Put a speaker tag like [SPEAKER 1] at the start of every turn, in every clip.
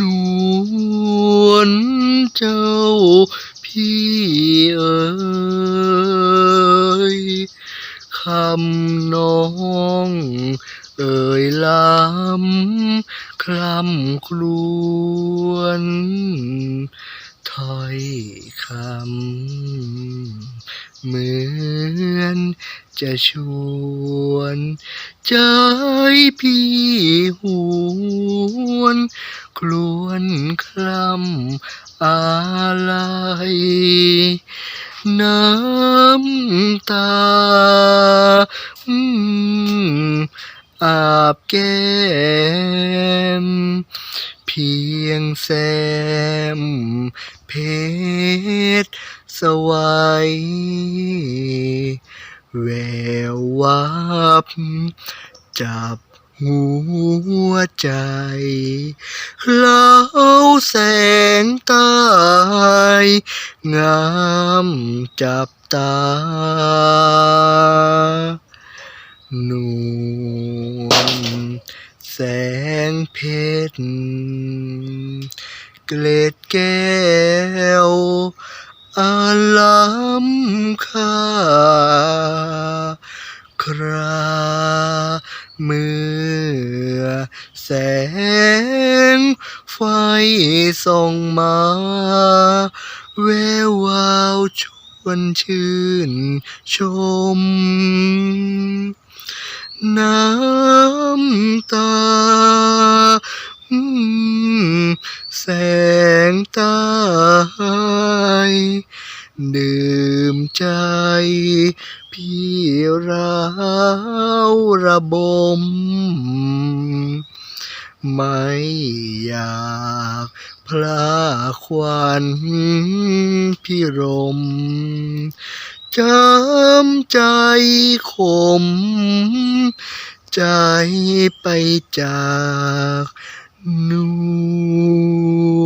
[SPEAKER 1] นวลเจ้าพี่เอ๋ยคำน้องเอ่ยลำคลำครวนถ้อยคำเหมือนจะชวนใจพี่หว ครวนคลำอะไรน้ำตาอืมอาบแก้ม เพียงแซม เพชรสวัยแวววับจับ หัวใจเล้าแสงใตายงามจับตา นวลแสงเพชรเกล็ดแก้วอาล้ำค่า คราเมื่อ แสงไฟส่องมาแวววาวชวนชื่นชม น้ำตา แสงใตายดื่มใจ พี่ราวระบม ไม่อยากพลาควันพิรมจำใจขม ใจไปจากน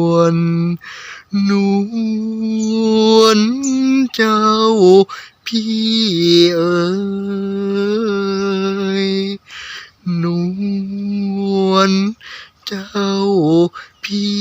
[SPEAKER 1] วลนวลเจ้าพี่เอ๋ย นวลเจ้าพี่